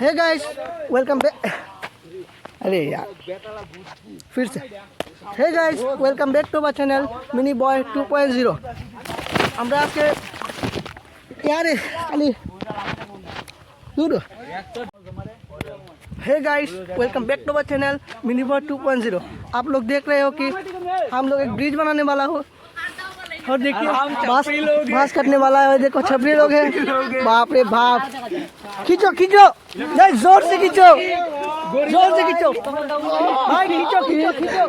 हे guys welcome back अरे यार फिर से hey guys welcome back to my channel mini boy 2.0 আমরা আজকে यारे खाली दूर hey guys welcome back to my channel mini boy 2.0 आप लोग देख रहे हो कि हम लोग एक ब्रिज बनाने वाला हो और देखिए बाँस बाँस कटने वाला है देखो छपरी लोग हैं। बाप रे बाप। खींचो खींचो। नहीं ज़ोर से खींचो। ज़ोर से खींचो। भाई खींचो खींचो खींचो।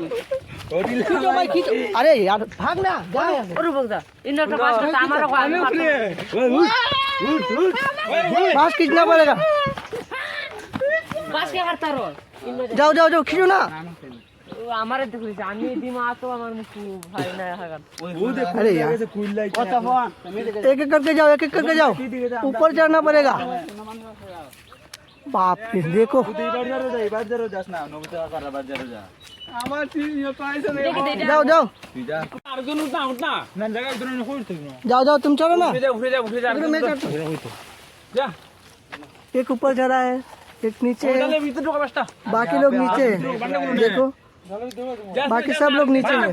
अरे यार भाग ना बाँस खींचना पड़ेगा। जाओ जाओ जाओ खींचो ना। আমারে দেখুছ আমি দিমা তো আমার মুখ ভাই না হাগার अरे यार एक एक करके जाओ एक एक करके जाओ ऊपर चढ़ना पड़ेगा बाप रे देखो जाओ जाओ जाओ जाओ तुम चलो ना इधर मैं चढ़ता हूँ। एक ऊपर चढ़ा है एक नीचे है बाकी लोग नीचे है देखो बाकी सब लोग नीचे है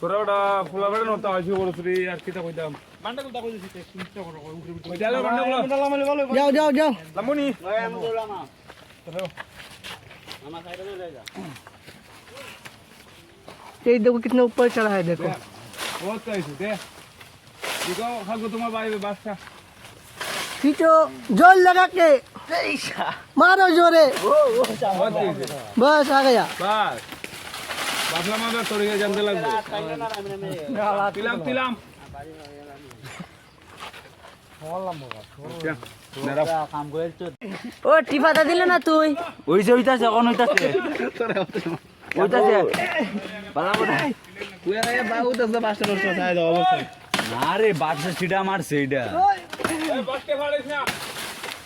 তোরা ওটা ফুলা বেড়ে নতা আছে বলছিলি আর কিতা কইতাম বান্ডা কুলতা কইছিস চিন্তা করো উঠে উঠে কইতালে বান্ডা গুলো जाओ जाओ जाओ লামুনি ये देखो कितना ऊपर चढ़ा है देखो বহুত কইছো দে দিগো খাগো তোমার বাইবে বাসা खींचो जोर लगा के मारो जोरे বহুত কইছে बस आ गया বাস বাসলা মাঝে তোর গিয়ে জানতে লাগবে তিলাম তিলাম ও টিপাটা দিলে না তুই ওইছে ওইতাছে এখন ওইতাছে ওইতাছে না রে বাদশা সিটা মারছে এইটা বাসকে ফাড়িস না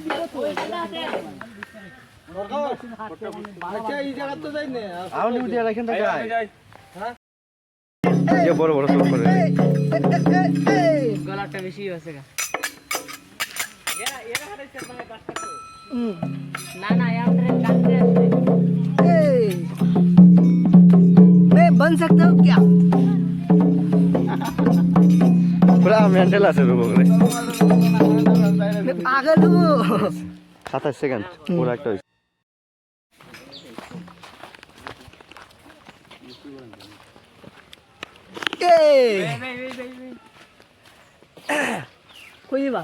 अच्छे से काटो रे देखो গলাটা বেশি হয়েছে গা हम्म, না না আমাদের কাটতে আছে ए, मैं बन सकता हूँ क्या পুরা মেন্টাল আছে রুবো করে। সাতাশ সেকেন্ড পুরা একটা হয়েছে। কই বা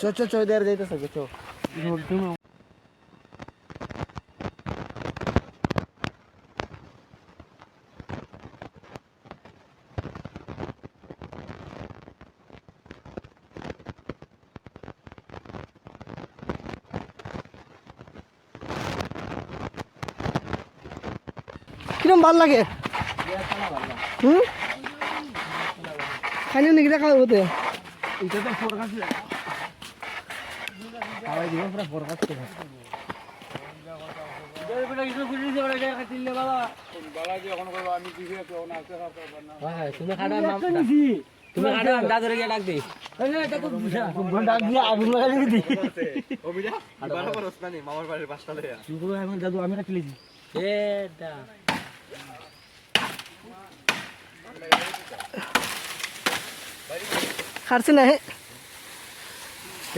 চো চো চো দের যাইতেছে, চো কিরম ভালো লাগে? হুম? খাইনি নাকি খাওয়া হতে এটা তো করব আমি দিদি তখন আসতে পারব না তুমি খাটো তুমি খাটো আন্দাজ ধরে গিয়ে ডাক দিই ডাক দিয়ে আগুন লাগাই দিবি এটা খারছি না হে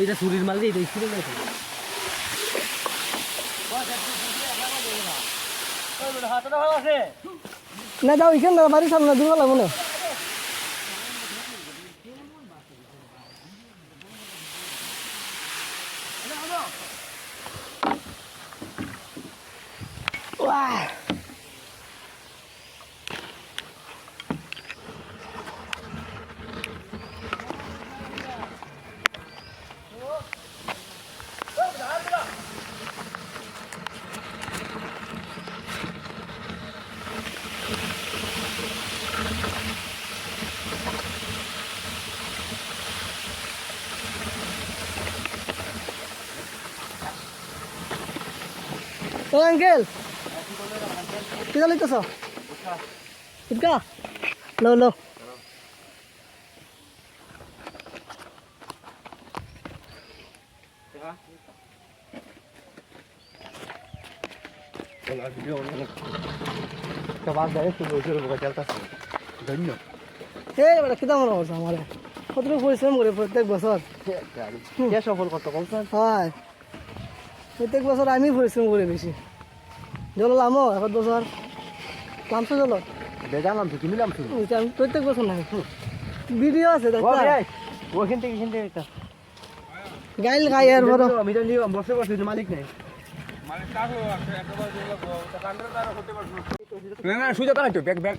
এইটা চুরির মাল দিয়ে এটা স্কুলে না যাও এখানে না বাড়ির সামনে দিব লাগবো না আঙ্কেল। কি লইতেছ? ইটকা লো লো কতটুকু পরিশ্রম করে প্রত্যেক বছর? সফল করতো কমসন হয়। প্রত্যেক বছর আমি পরিশ্রম করি বেশি। জল লামো এখন বছর লামছো জল বেজালাম তো কিনিলাম তো আমি প্রত্যেক বছর নাই। ভিডিও আছে ওখান থেকে এখান থেকে গাইল গাই আর বড় আমি তো নিলাম বসে বসে মালিক নেই। না না সুজা ব্যাগ ব্যাগ।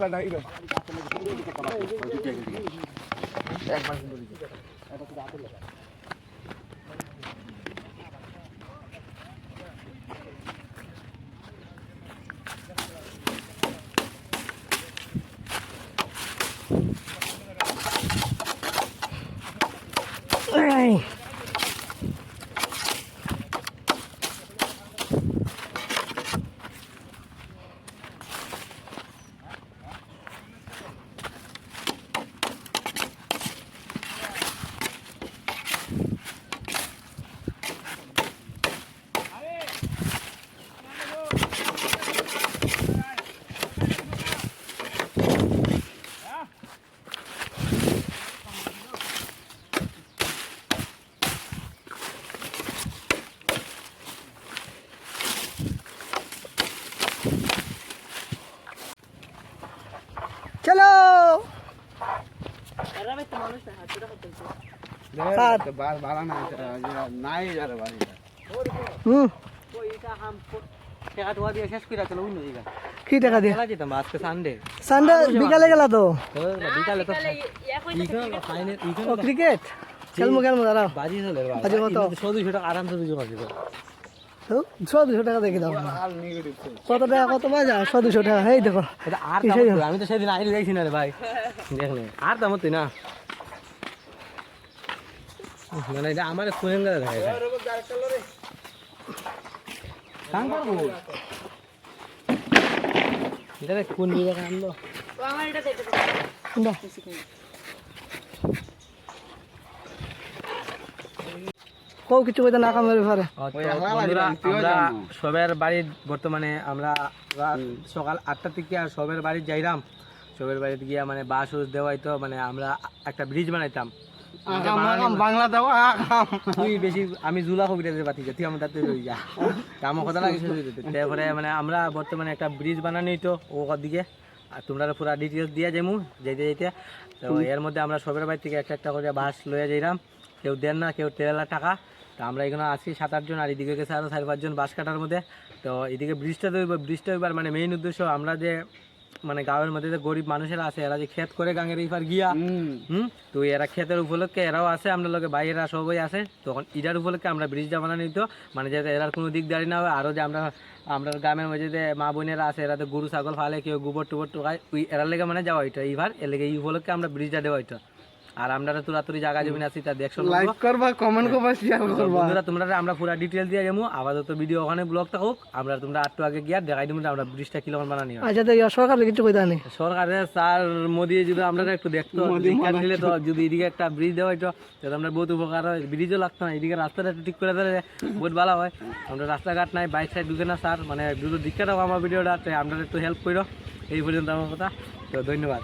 স্যার বালা না নাই যারে বাড়ি হুম টাকা টোয়া দিয়ে শেষ করে চলো কি টাকা দিয়ে? খেলা যেতাম আজকে সানডে সানডে বিকালে গেলা তো। ক্রিকেট দাঁড়াও বাজি কত? টাকা আরামসে দুজন আছে তো ছ দুশো টাকা দেখে দাও। কত টাকা কত বাজা? ছ দুশো টাকা। এই দেখো। এটা আর আমি তো সেদিন আইলে দেখছি না রে ভাই। দেখলে আর দাম না। মানে এটা আমার যায়। কাম করব এটা কোন বিভাগে আনলো দাও। কও কিছু কইতে না কামের ব্যাপারে। আমরা সবের বাড়ির বর্তমানে আমরা সকাল আটটা থেকে আর সবের বাড়ি যাইলাম সবের বাড়িতে গিয়া মানে বাস উস দেওয়াইতো মানে আমরা একটা ব্রিজ বানাইতাম। বাংলা দাও তুই বেশি আমি জুলা কবিতা দিতে পারছি তুই আমার তাতে লই যা। আমার কথা লাগে তারপরে মানে আমরা বর্তমানে একটা ব্রিজ তো দিকে। আর তোমরা পুরো ডিটেলস দিয়ে যেতে যেতে তো এর মধ্যে আমরা সবের বাড়ি থেকে একটা একটা করে বাস লইয়া যাইলাম কেউ দেন না কেউ তেরো লাখ টাকা। তো আমরা এখানে আছি সাত আটজন আর এদিকে গেছে আরও চার পাঁচজন বাস কাটার মধ্যে। তো এদিকে ব্রিজটা তো ব্রিজটা এবার মানে মেইন উদ্দেশ্য আমরা যে মানে গাঁয়ের মধ্যে যে গরিব মানুষেরা আছে এরা যে ক্ষেত করে গাঙের এইবার গিয়া হুম। তো এরা ক্ষেতের উপলক্ষে এরাও আছে আমরা লোকে বাইরেরা সবাই আছে। তখন ইটার উপলক্ষে আমরা ব্রিজটা বানানো নিত মানে যাতে এরার কোনো দিক দাঁড়িয়ে না হয়। আরও যে আমরা আমরা গ্রামের মধ্যে যে মা বোনেরা আছে এরা তো গরু ছাগল ফালে কেউ গোবর টোবর টোকায় ওই এরার লেগে মানে যাওয়া হইতো। এইবার এর লেগে এই উপলক্ষে আমরা ব্রিজটা দেওয়া হইতো। আর আমরা তুরাতুরি জায়গা জমিন আছি তা দেখছ লাইক করবা কমেন্ট করবা শেয়ার করবা। বন্ধুরা তোমরা আমরা পুরা ডিটেল দিয়ে যাব। আপাতত ভিডিও ওখানে ব্লগ থাকুক আমরা তোমরা আটটু আগে গিয়া দেখাই দিব আমরা ব্রিজটা কীরকম বানানি আচ্ছা তো সরকার কিছু কইতা নেই সরকারের স্যার মোদি যদি আমরা একটু দেখতো দিলে তো যদি এদিকে একটা ব্রিজ দেওয়া হইতো তাহলে আমরা বহুত উপকার হয়। ব্রিজও লাগতো না এদিকে রাস্তাটা একটু ঠিক করে দিলে বহুত ভালো হয়। আমরা রাস্তাঘাট নাই বাইক সাইড ঢুকে না স্যার মানে দুটো দাও আমার ভিডিওটা আমরা একটু হেল্প করো এই পর্যন্ত আমার কথা তো ধন্যবাদ।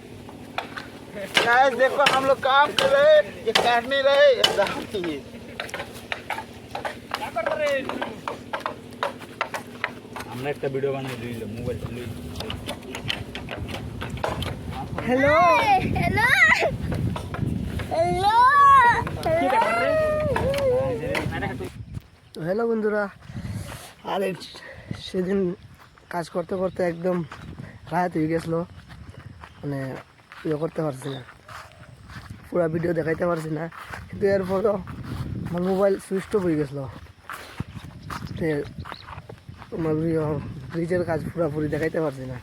गाइस देखो हम लोग काम कर रहे हैं ये काट नहीं रहे ये दाब नहीं है আমরা একটা ভিডিও বানাই দিলাম মোবাইল হ্যালো Hello. Hello. তো হ্যালো বন্ধুরা আরে সেদিন কাজ করতে করতে একদম রাত হয়ে গেছিলো মানে ইয়ে করতে পারছি না। পুরো ভিডিও দেখাইতে পারছি না। কিন্তু এরপরও আমার মোবাইল সুইচ অফ হয়ে গেছিল। আমার ব্রিজের কাজ পুরোপুরি দেখাইতে পারছি না।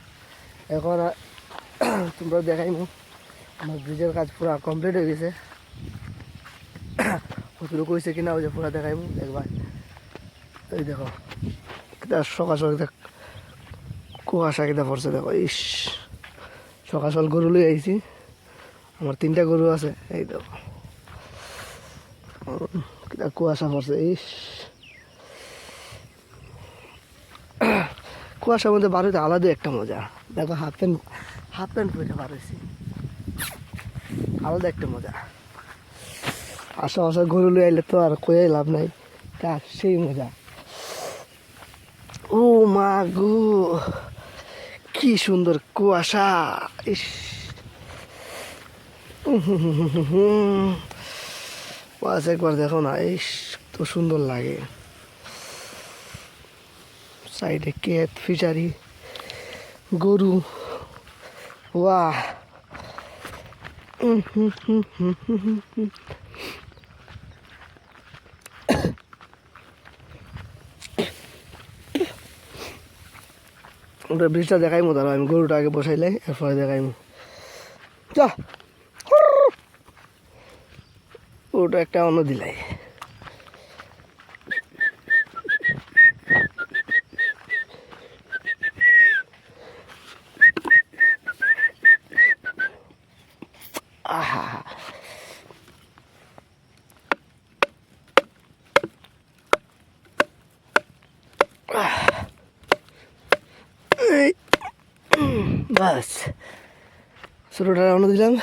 এখন তোমরা দেখাইমু। আমার ব্রিজের কাজ পুরো কমপ্লিট হয়ে গেছে। কতটুকু কইছে কিনা ওই যে পুরা দেখাইমু একবার এই দেখো সকাল সকাল কুয়াশা কিতা পড়ছে, দেখো, ইস। সকাল সকাল গরু লই আইছি আমার তিনটা গরু আছে। এই কিতা কুয়াশা পড়ছে ইস কুয়াশার মধ্যে বার হইতে আলাদা একটা মজা। দেখো হাফ প্যান্ট হাফ প্যান্ট পরে বার হয়েছি। আলাদা একটা মজা। আশা আশা গরু লই আইলে তো আর কয়ে লাভ নাই। তা, সেই মজা। ও মা গো। কি সুন্দর কুয়াশা। ইস। বাস একবার দেখো না, ইস তো সুন্দর লাগে। সাইডে কেত ফিচারি গরু। বাহ হুম হুম হুম হুম হুম হুম। ব্রিজটা দেখাইমো মতো আমি গরুটা আগে বসাইলে এরপরে দেখাইমো যা ওটা একটা অন্য দিলাই আহা এই বাস ছোটোটা রওনা দিলাম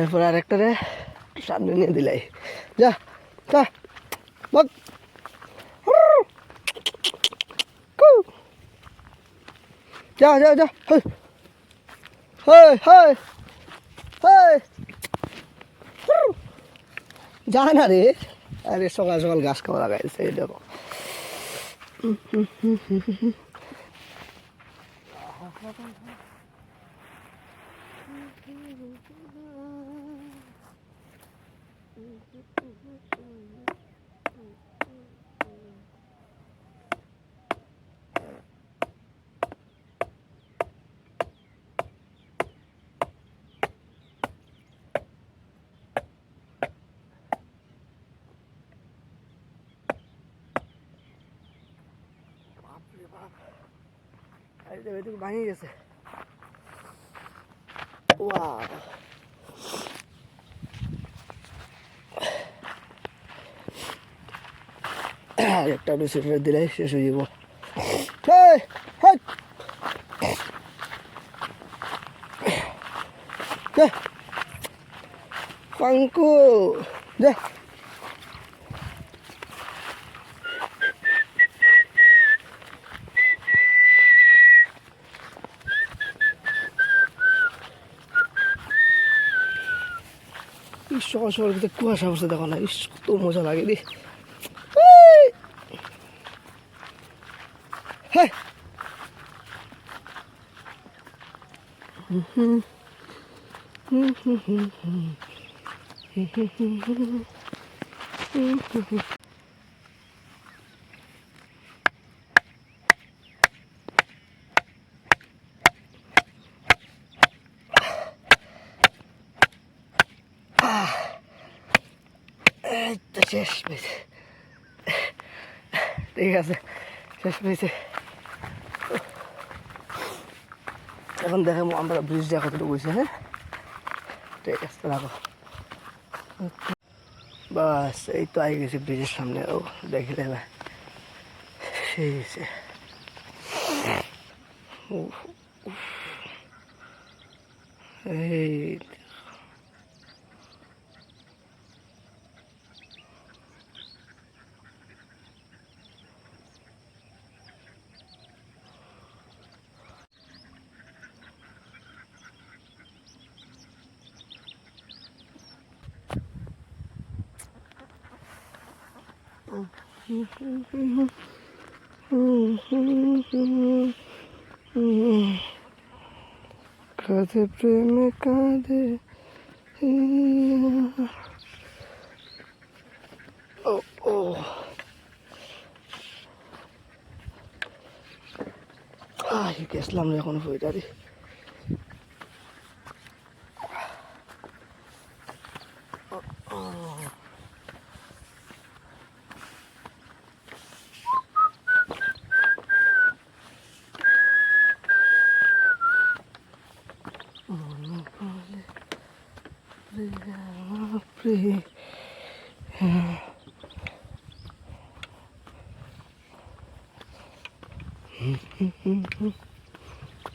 এরপর আরেকটারে সামনে নিয়ে দিলাই। যা যা। বক। যা যা যা। যা না রে। আরে সকাল সকাল ঘাস খাওয়া লাগাইছে দেখো। গাড়িটা ভেতরে ভাঙে গেছে ওয়াও। একটা বেশি দিলে শেষ হয়ে যাব। পাঙ্কু দে। সকাল ভিতরে কুয়াশা বসে দেখো না ইস কত মজা লাগে রে হ্যাঁ শেষ পেয়েছে ঠিক আছে শেষ পেয়েছে এখন দেখাবো আমরা ব্রিজটা কতটুকু হয়েছে হ্যাঁ ঠিক আছে রাখো বাস এই তো আই গেছে ব্রিজের সামনে ও দেখে হয়েছে উফ, উফ। এই কাঁধে প্রেমে কাঁধে ও ও। আহ গেছিলাম এখন ফইটারি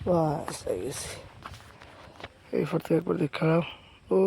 বাস এই ফটো একবার দেখ খারাপ ও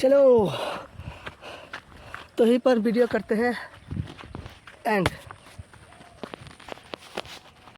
चलो तो ही पर वीडियो करते हैं। एंड